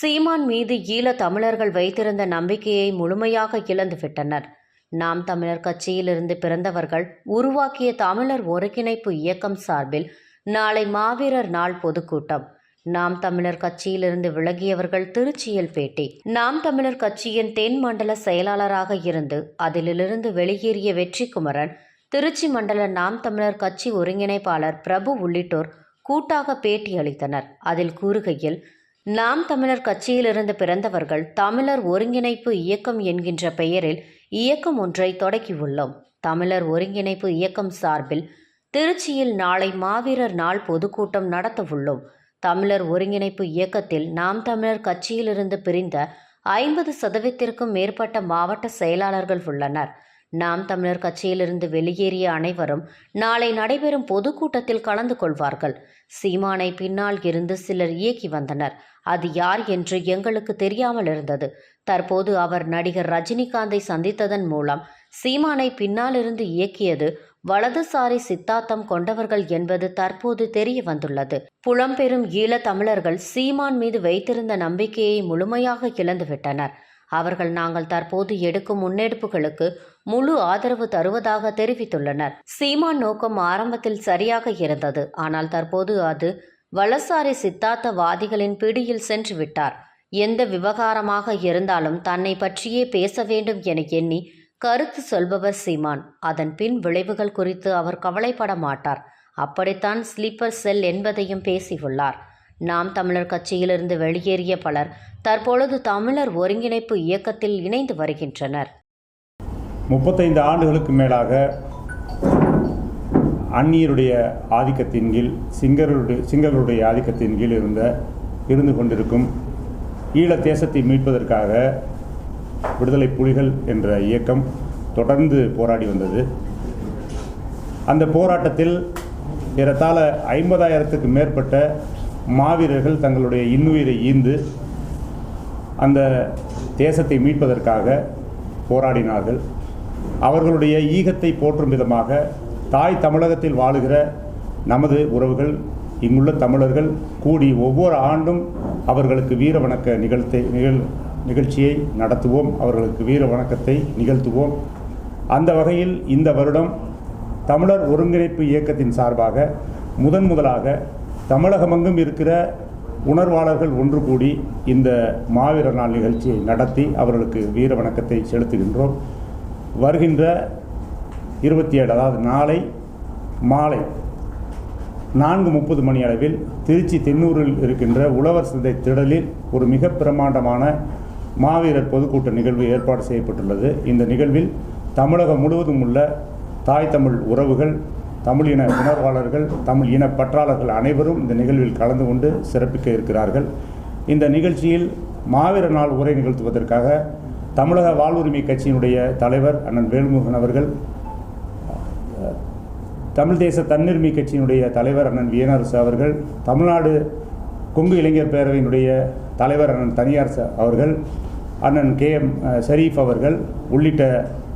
சீமான் மீது ஈழத் தமிழர்கள் வைத்திருந்த நம்பிக்கையை முழுமையாக இழந்துவிட்டனர். நாம் தமிழர் கட்சியிலிருந்து பிறந்தவர்கள் உருவாக்கிய தமிழர் ஒருங்கிணைப்பு இயக்கம் சார்பில் நாளை மாவீரர் நாள் பொதுக்கூட்டம். நாம் தமிழர் கட்சியிலிருந்து விலகியவர்கள் திருச்சியில் பேட்டி நாம் தமிழர் கட்சியின் தென் மண்டல செயலாளராக இருந்து அதிலிருந்து வெளியேறிய வெற்றிக்குமரன் திருச்சி மண்டல நாம் தமிழர் கட்சி ஒருங்கிணைப்பாளர் பிரபு உள்ளிட்டோர் கூட்டாக பேட்டி அளித்தனர் அதில் கூறுகையில் நாம் தமிழர் கட்சியிலிருந்து பிறந்தவர்கள் தமிழர் ஒருங்கிணைப்பு இயக்கம் என்கின்ற பெயரில் இயக்கம் ஒன்றை தொடக்கியுள்ளோம் தமிழர் ஒருங்கிணைப்பு இயக்கம் சார்பில் திருச்சியில் நாளை மாவீரர் நாள் பொதுக்கூட்டம் நடத்தவுள்ளோம் தமிழர் ஒருங்கிணைப்பு இயக்கத்தில் நாம் தமிழர் கட்சியிலிருந்து பிரிந்த ஐம்பது சதவீதத்திற்கும் மேற்பட்ட மாவட்ட செயலாளர்கள் உள்ளனர். நாம் தமிழர் கட்சியிலிருந்து வெளியேறிய அனைவரும் நாளை நடைபெறும் பொதுக்கூட்டத்தில் கலந்து கொள்வார்கள். சீமானை பின்னால் இருந்து சிலர் இயக்கி வந்தனர். அது யார் என்று எங்களுக்கு தெரியாமல் இருந்தது. தற்போது அவர் நடிகர் ரஜினிகாந்தை சந்தித்ததன் மூலம் சீமானை பின்னாலிருந்து இயக்கியது வலதுசாரி சித்தாந்தம் கொண்டவர்கள் என்பது தற்போது தெரிய வந்துள்ளது. புலம்பெறும் ஈழத் தமிழர்கள் சீமான் மீது வைத்திருந்த நம்பிக்கையை முழுமையாக இழந்துவிட்டனர். அவர்கள் நாங்கள் தற்போது எடுக்கும் முன்னெடுப்புகளுக்கு முழு ஆதரவு தருவதாக தெரிவித்துள்ளனர். சீமான் நோக்கம் ஆரம்பத்தில் சரியாக இருந்தது. ஆனால் தற்போது அது வலசாரி சித்தாந்தவாதிகளின் பிடியில் சென்று விட்டார். எந்த விவகாரமாக இருந்தாலும் தன்னை பற்றியே பேச வேண்டும் என எண்ணி கருத்து சொல்பவர் சீமான். அதன் பின் விளைவுகள் குறித்து அவர் கவலைப்பட மாட்டார். அப்படித்தான் ஸ்லீப்பர் செல் என்பதையும் பேசியுள்ளார். நாம் தமிழர் கட்சியிலிருந்து வெளியேறிய பலர் தற்பொழுது தமிழர் ஒருங்கிணைப்பு இயக்கத்தில் இணைந்து வருகின்றனர். முப்பத்தைந்து ஆண்டுகளுக்கு மேலாக அந்நியருடைய ஆதிக்கத்தின் கீழ் சிங்கருடைய சிங்களருடைய ஆதிக்கத்தின் கீழ் இருந்த இருந்து கொண்டிருக்கும் ஈழ தேசத்தை மீட்பதற்காக விடுதலை புலிகள் என்ற இயக்கம் தொடர்ந்து போராடி வந்தது. அந்த போராட்டத்தில் ஏறத்தாழ ஐம்பதாயிரத்துக்கு மேற்பட்ட மாவீரர்கள் தங்களுடைய இன்னுயிரை ஈந்து அந்த தேசத்தை மீட்பதற்காக போராடினார்கள். அவர்களுடைய ஈகத்தை போற்றும் விதமாக தாய் தமிழகத்தில் வாழுகிற நமது உறவுகள் இங்குள்ள தமிழர்கள் கூடி ஒவ்வொரு ஆண்டும் அவர்களுக்கு வீர வணக்க நிகழ்த்தை நிகழ் நிகழ்ச்சியை நடத்துவோம். அவர்களுக்கு வீர வணக்கத்தை நிகழ்த்துவோம். அந்த வகையில் இந்த வருடம் தமிழர் ஒருங்கிணைப்பு இயக்கத்தின் சார்பாக முதன் முதலாக தமிழகமெங்கும் இருக்கிற உணர்வாளர்கள் ஒன்று கூடி இந்த மாவீரர் நாள் நிகழ்ச்சியை நடத்தி அவர்களுக்கு வீர வணக்கத்தை செலுத்துகின்றோம். வருகின்ற இருபத்தி ஏழு அதாவது நாளை மாலை நான்கு முப்பது மணி அளவில் திருச்சி தென்னூரில் இருக்கின்ற உழவர் சந்தை திடலில் ஒரு மிக பிரமாண்டமான மாவீரர் பொதுக்கூட்ட நிகழ்வு ஏற்பாடு செய்யப்பட்டுள்ளது. இந்த நிகழ்வில் தமிழகம் முழுவதும் உள்ள தாய் தமிழ் உறவுகள் தமிழ் இன உணர்வாளர்கள் தமிழ் இன பற்றாளர்கள் அனைவரும் இந்த நிகழ்வில் கலந்து கொண்டு சிறப்பிக்க இருக்கிறார்கள். இந்த நிகழ்ச்சியில் மாவீர நாள் உரை நிகழ்த்துவதற்காக தமிழக வாழ்வுரிமை கட்சியினுடைய தலைவர் அண்ணன் வேல்முருகன் அவர்கள் தமிழ் தேச தன்னுரிமை கட்சியினுடைய தலைவர் அண்ணன் வியனரசு அவர்கள் தமிழ்நாடு கொங்கு இளைஞர் பேரவையினுடைய தலைவர் அண்ணன் தனியார் அவர்கள் அண்ணன் கே எம் ஷரீஃப் அவர்கள் உள்ளிட்ட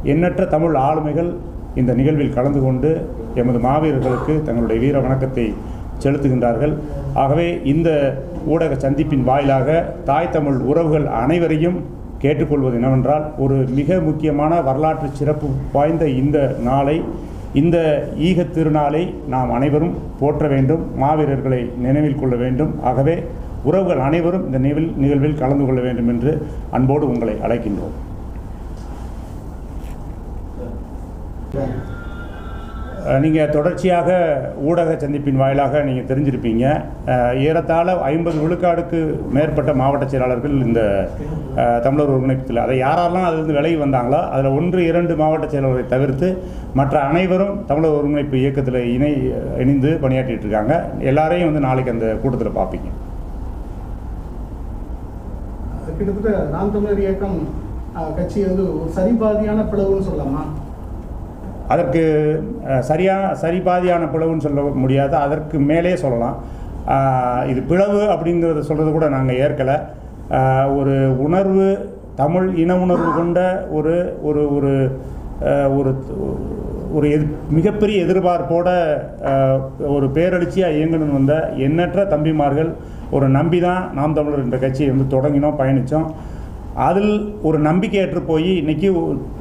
எண்ணற்ற தமிழ் ஆளுமைகள் இந்த நிகழ்வில் கலந்து கொண்டு எமது மாவீரர்களுக்கு தங்களுடைய வீர வணக்கத்தை செலுத்துகின்றார்கள். ஆகவே இந்த ஊடக சந்திப்பின் வாயிலாக தாய் தமிழ் உறவுகள் அனைவரையும் கேட்டுக்கொள்வது என்னவென்றால் ஒரு மிக முக்கியமான வரலாற்று சிறப்பு வாய்ந்த இந்த நாளை இந்த ஈகத் திருநாளை நாம் அனைவரும் போற்ற வேண்டும் மாவீரர்களை நினைவில் கொள்ள வேண்டும். ஆகவே உறவுகள் அனைவரும் இந்த நிகழ் நிகழ்வில் கலந்து கொள்ள வேண்டும் என்று அன்போடு உங்களை அழைக்கின்றோம். நீங்கள் தொடர்ச்சியாக ஊடக சந்திப்பின் வாயிலாக நீங்கள் தெரிஞ்சிருப்பீங்க. ஏறத்தாழ ஐம்பது விழுக்காடுக்கு மேற்பட்ட மாவட்ட செயலாளர்கள் இந்த தமிழர் ஒருங்கிணைப்பத்தில் அதை யாரெல்லாம் அதிலிருந்து விலகி வந்தாங்களோ அதில் ஒன்று இரண்டு மாவட்ட செயலாளரை தவிர்த்து மற்ற அனைவரும் தமிழர் ஒருங்கிணைப்பு இயக்கத்தில் இணை இணைந்து பணியாற்றிட்டு இருக்காங்க. எல்லாரையும் வந்து நாளைக்கு அந்த கூட்டத்தில் பார்ப்பீங்க. கிட்டத்தட்ட நாம் தமிழர் இயக்கம் கட்சி வந்து ஒரு சரிபாதியான பிளவுன்னு சொல்லலாமா? அதற்கு அஹ், சரியான சரிபாதியான பிளவுன்னு சொல்ல முடியாது. அதற்கு மேலே சொல்லலாம். இது பிளவு அப்படிங்கிறத சொல்கிறது கூட நாங்கள் ஏற்கலை. ஒரு உணர்வு தமிழ் இன உணர்வு கொண்ட ஒரு ஒரு ஒரு ஒரு ஒரு எது மிகப்பெரிய எதிர்பார்ப்போட ஒரு பேரழிச்சியாக இயங்கணும்னு வந்த எண்ணற்ற தம்பிமார்கள் ஒரு நம்பி தான் நாம் தமிழர் என்ற கட்சியை வந்து தொடங்கினோம் பயணித்தோம். அதில் ஒரு நம்பிக்கையற்று போய் இன்றைக்கி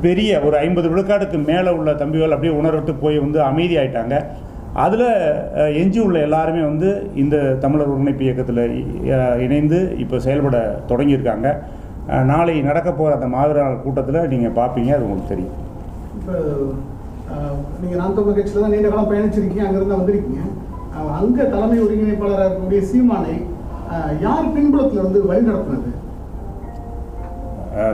பெரிய ஒரு ஐம்பது விழுக்காடுக்கு மேலே உள்ள தம்பிகள் அப்படியே உணர்விட்டு போய் வந்து அமைதியாயிட்டாங்க. அதில் எஞ்சி உள்ள எல்லாருமே வந்து இந்த தமிழர் ஒருங்கிணைப்பு இயக்கத்தில் இணைந்து இப்போ செயல்பட தொடங்கியிருக்காங்க. நாளை நடக்க போகிற அந்த மாவீரர் கூட்டத்தில் நீங்கள் பார்ப்பீங்க அது உங்களுக்கு தெரியும். இப்போ நீங்கள் நாம் தமிழர் கட்சியில் தான் நீண்ட காலம் பயணிச்சிருக்கீங்க அங்கேருந்து வந்திருக்கீங்க. அங்கே தலைமை ஒருங்கிணைப்பாளராக இருக்கக்கூடிய சீமானை யார் பின்புலத்தில் இருந்து வழி நடத்தினது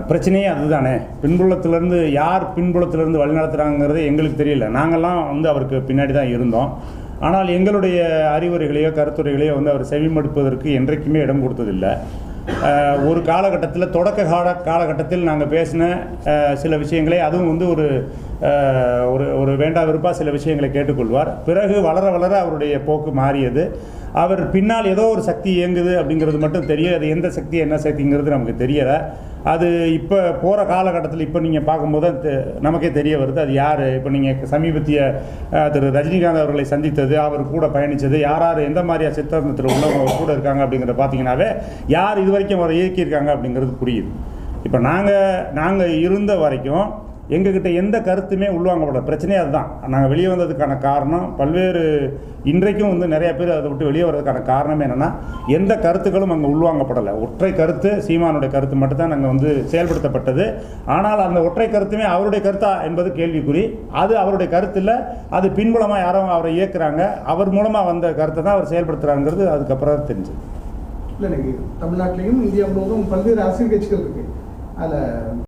பிரச்சனையே அதுதானே? பின்புலத்திலேருந்து யார் பின்புலத்திலேருந்து வழிநடத்துகிறாங்கிறது எங்களுக்கு தெரியல. நாங்கள்லாம் வந்து அவருக்கு பின்னாடி தான் இருந்தோம். ஆனால் எங்களுடைய அறிவுரைகளையோ கருத்துரைகளையோ வந்து அவர் செவிமடுப்பதற்கு என்றைக்குமே இடம் கொடுத்ததில்லை. ஒரு காலகட்டத்தில் தொடக்க கால காலகட்டத்தில் நாங்கள் பேசின சில விஷயங்களை அதுவும் வந்து ஒரு ஒரு ஒரு வேண்டா விருப்பாக சில விஷயங்களை கேட்டுக்கொள்வார். பிறகு வளர வளர அவருடைய போக்கு மாறியது. அவர் பின்னால் ஏதோ ஒரு சக்தி இயங்குது அப்படிங்கிறது மட்டும் தெரியும் அது எந்த சக்தி என்ன சக்திங்கிறது நமக்கு தெரியலை. அது இப்போ போகிற காலகட்டத்தில் இப்போ நீங்கள் பார்க்கும்போது தெ- நமக்கே தெரிய வருது. அது யார்? இப்போ நீங்கள் சமீபத்திய திரு ரஜினிகாந்த் அவர்களை சந்தித்தது அவர் கூட பயணித்தது யார் யார் எந்த மாதிரியா சித்தாந்தத்தில் உள்ளவங்க கூட இருக்காங்க அப்படிங்கிறத பார்த்தீங்கன்னாவே யார் இது வரைக்கும் அவரை இயக்கியிருக்காங்க அப்படிங்கிறது புரியுது. இப்போ நாங்கள் நாங்கள் இருந்த வரைக்கும் எங்ககிட்ட எந்த கருத்துமே உள்வாங்கப்படல. பிரச்சனையே அதுதான். நாங்கள் வெளியே வந்ததுக்கான காரணம் பல்வேறு இன்றைக்கும் வந்து நிறைய பேர் அதை விட்டு வெளியே வர்றதுக்கான காரணம் என்னென்னா எந்த கருத்துக்களும் அங்கே உள்வாங்கப்படலை. ஒற்றை கருத்து சீமானுடைய கருத்து மட்டும்தான் நாங்கள் வந்து செயல்படுத்தப்பட்டது. ஆனால் அந்த ஒற்றை கருத்துமே அவருடைய கருத்தா என்பது கேள்விக்குறி. அது அவருடைய கருத்தில் அது பின்புலமாக யாரோ அவரை இயக்குறாங்க. அவர் மூலமாக வந்த கருத்தை தான் அவர் செயல்படுத்துகிறாங்கிறது அதுக்கப்புறம் தான் தெரிஞ்சது. இல்லை தமிழ்நாட்டிலையும் இந்தியா முழுவதும் பல்வேறு அரசியல் கட்சிகள் இருக்குது அதில்